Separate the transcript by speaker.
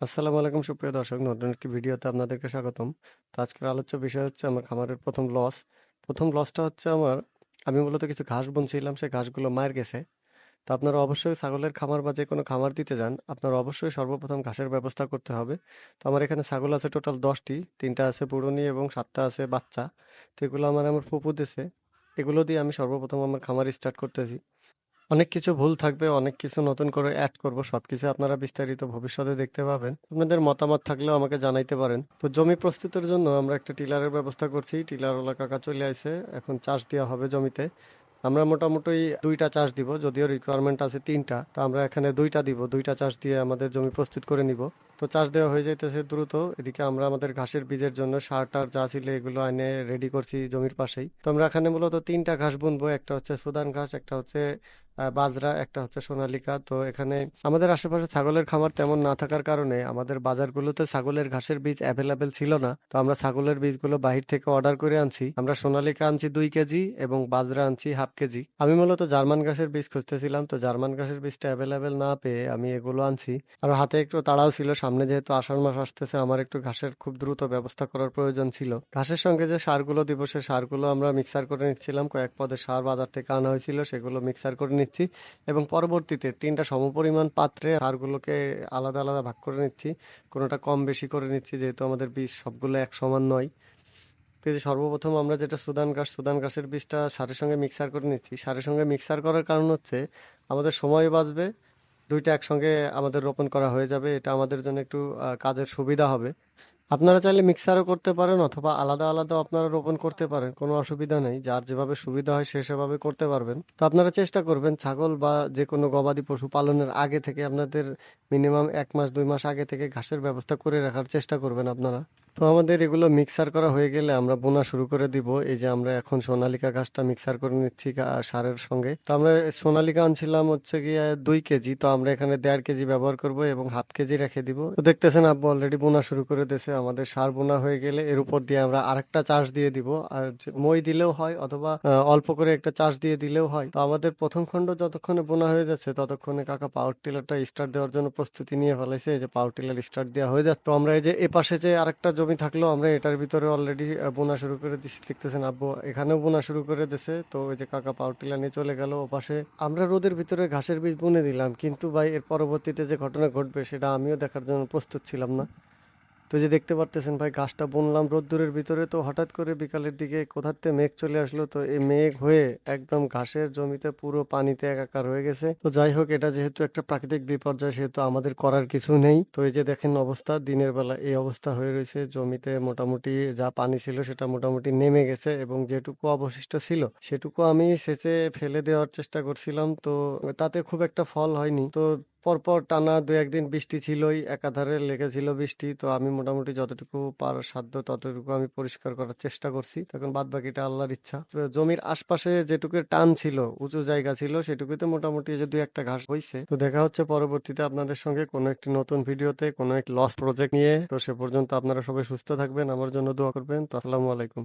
Speaker 1: আসসালামু আলাইকুম, সুপ্রিয় দর্শক, নতুন একটি ভিডিওতে আপনাদেরকে স্বাগতম। তো আজকের আলোচ্য বিষয় হচ্ছে আমার খামারের প্রথম লস প্রথম লসটা হচ্ছে আমার, আমি মূলত কিছু ঘাস বুনছিলাম, সেই ঘাসগুলো মার গেছে। তো আপনারা অবশ্যই ছাগলের খামার বা যে কোনো খামার দিতে যান। আপনারা অবশ্যই সর্বপ্রথম ঘাসের ব্যবস্থা করতে হবে। তো আমার এখানে ছাগল আছে টোটাল দশটি, তিনটা আছে পুরনি এবং সাতটা আছে বাচ্চা। তো এগুলো আমার আমার ফুপু দিছে। এগুলো দিয়ে আমি সর্বপ্রথম আমার খামার স্টার্ট করতেছি। অনেক কিছু ভুল থাকবে, অনেক কিছু নতুন করে অ্যাড করব, সবকিছু আপনারা বিস্তারিত ভবিষ্যতে দেখতে পাবেন। আপনাদের মতামত থাকলেও আমাকে জানাইতে পারেন। তো জমি প্রস্তুতের জন্য আমরা একটা টিলারের ব্যবস্থা করছি। টিলারওয়ালা কাকা চলে আসে এখন চাষ দেওয়া হবে জমিতে। আমরা মোটামুটি দুইটা চাষ দিব, যদিও রিকোয়ারমেন্ট আছে তিনটা। তো আমরা এখানে দুইটা দিব, দুইটা চাষ দিয়ে আমাদের জমি প্রস্তুত করে নিব। তো চাষ দেওয়া হয়ে যাইতেছে দ্রুত। এদিকে আমরা আমাদের ঘাসের বীজের জন্য সার টার যা ছিল এগুলো এনে রেডি করছি জমির পাশেই। তো আমরা এখানে মূলত তিনটা ঘাস বুনবো। একটা হচ্ছে সুদান ঘাস, একটা হচ্ছে বাজরা একটা হচ্ছে সোনালিকা তো এখানে আমাদের আশেপাশে ছাগলের খামার তেমন না থাকার কারণে আমাদের বাজারগুলোতে ছাগলের ঘাসের বীজ অ্যাভেলেবেল ছিল না। তো আমরা ছাগলের বীজগুলো বাহির থেকে অর্ডার করে আনছি। আমরা সোনালিকা আনছি দুই কেজি এবং বাজরা আনছি হাফ কেজি। আমি মূলত জার্মান ঘাসের বীজ খুঁজতেছিলাম। তো জার্মান ঘাসের বীজটা অ্যাভেলেবেল না পেয়ে আমি এগুলো আনছি। আর হাতে একটু তাড়াও ছিল। সামনে যেহেতু আষাঢ় মাস আসতেছে, আমার একটু ঘাসের খুব দ্রুত ব্যবস্থা করার প্রয়োজন ছিল। ঘাসের সঙ্গে যে সারগুলো দিব, সে সারগুলো আমরা মিক্সার করে নিচ্ছিলাম। কয়েক পদের সার বাজার থেকে আনা হয়েছিল, সেগুলো মিক্সার করে নিচ্ছি এবং পরবর্তীতে তিনটা সমপরিমাণ পাত্রে সারগুলোকে আলাদা আলাদা ভাগ করে নিচ্ছি। কোনোটা কম বেশি করে নিচ্ছি, যেহেতু আমাদের বীজ সবগুলো এক সমান নয়। তো সর্বপ্রথম আমরা যেটা সুদান গাছ সুদান গাছের বীজটা সারের সঙ্গে মিক্সার করে নিচ্ছি। সারের সঙ্গে মিক্সার করার কারণ হচ্ছে আমাদের সময় বাঁচবে, দুইটা একসঙ্গে আমাদের রোপণ করা হয়ে যাবে। এটা আমাদের জন্য একটু কাজের সুবিধা হবে। আপনারা চাইলে মিক্সারও করতে পারেন অথবা আলাদা আলাদা আপনারা রোপণ করতে পারেন, কোনো অসুবিধা নেই। যার যেভাবে সুবিধা হয় সে সেভাবে করতে পারবেন। তো আপনারা চেষ্টা করবেন ছাগল বা যে কোনো গবাদি পশু পালনের আগে থেকে আপনাদের মিনিমাম এক মাস, দুই মাস আগে থেকে ঘাসের ব্যবস্থা করে রাখার চেষ্টা করবেন আপনারা। তো আমাদের এগুলো মিক্সার করা হয়ে গেলে আমরা বোনা শুরু করে দিব। এই যে আমরা এখন সোনালিকা ঘাসটা মিক্সার করে নিচ্ছি সারের সঙ্গে। তো আমরা সোনালিকা আনছিলাম হচ্ছে গিয়ে দুই কেজি, তো আমরা এখানে দেড় কেজি ব্যবহার করব এবং হাফ কেজি রেখে দিব। তো দেখতেছেন আব্বু অলরেডি বোনা শুরু করে দিয়েছে, আমাদের সার বোনা হয়ে গেলে এর উপর দিয়ে আমরা আরেকটা চাষ দিয়ে দিব। আর মই দিলেও হয় অথবা অল্প করে একটা চাষ দিয়ে দিলেও হয়। তো আমাদের প্রথম খণ্ড যতক্ষণে বোনা হয়ে যাচ্ছে, ততক্ষণে কাকা পাওয়ার টিলারটা স্টার্ট দেওয়ার জন্য প্রস্তুতি নিয়ে ফেলেছে যে পাওয়ার টিলার স্টার্ট দেওয়া হয়ে যাচ্ছে। তো আমরা এই যে এ পাশে যে আরেকটা জমি থাকলেও আমরা এটার ভিতরে অলরেডি বোনা শুরু করে দিচ্ছি দেখতেছেন আব্বু এখানেও বোনা শুরু করে দিছে। তো ওই যে কাকা টিলার নিয়ে চলে গেল ও পাশে আমরা রোদের ভিতরে ঘাসের বীজ বুনে দিলাম। কিন্তু ভাই, এর পরবর্তীতে যে ঘটনা ঘটবে, সেটা আমিও দেখার জন্য প্রস্তুত ছিলাম না। তো যে দেখতে পারতেছেন ভাই, গাছটা বুনলাম রোদ্দুরের ভিতরে, তো হঠাৎ করে বিকালের দিকে কোথার থেকে মেঘ চলে আসলো, তো এই মেঘ হয়ে একদম ঘাসের জমিতে পুরো পানিতে একাকার হয়ে গেছে। তো যাই হোক, এটা যেহেতু একটা প্রাকৃতিক বিপর্যয়, সেহেতু আমাদের করার কিছু নেই। তো এই যে দেখেন অবস্থা, দিনের বেলা এই অবস্থা হয়ে রয়েছে। জমিতে মোটামুটি যা পানি ছিল, সেটা মোটামুটি নেমে গেছে এবং যেটুকু অবশিষ্ট ছিল, সেটুকু আমি সেচে ফেলে দেওয়ার চেষ্টা করছিলাম। তো তাতে খুব একটা ফল হয়নি। তো পরপর টানা দু একদিন বৃষ্টি ছিলই, একাধারে লেগেছিল বৃষ্টি। তো আমি মোটামুটি যতটুকু পার সাধ্য ততটুকু আমি পরিষ্কার করার চেষ্টা করছি। তখন বাদ বাকিটা আল্লাহর ইচ্ছা। জমির আশপাশে যেটুকু টান ছিল, উঁচু জায়গা ছিল, সেটুকুতে মোটামুটি যে দু একটা ঘাস হয়েছে তো দেখা হচ্ছে পরবর্তীতে আপনাদের সঙ্গে কোনো একটি নতুন ভিডিওতে, কোনো এক লস প্রজেক্ট নিয়ে। তো সে পর্যন্ত আপনারা সবাই সুস্থ থাকবেন, আমার জন্য দোয়া করবেন। তো আসসালামু আলাইকুম।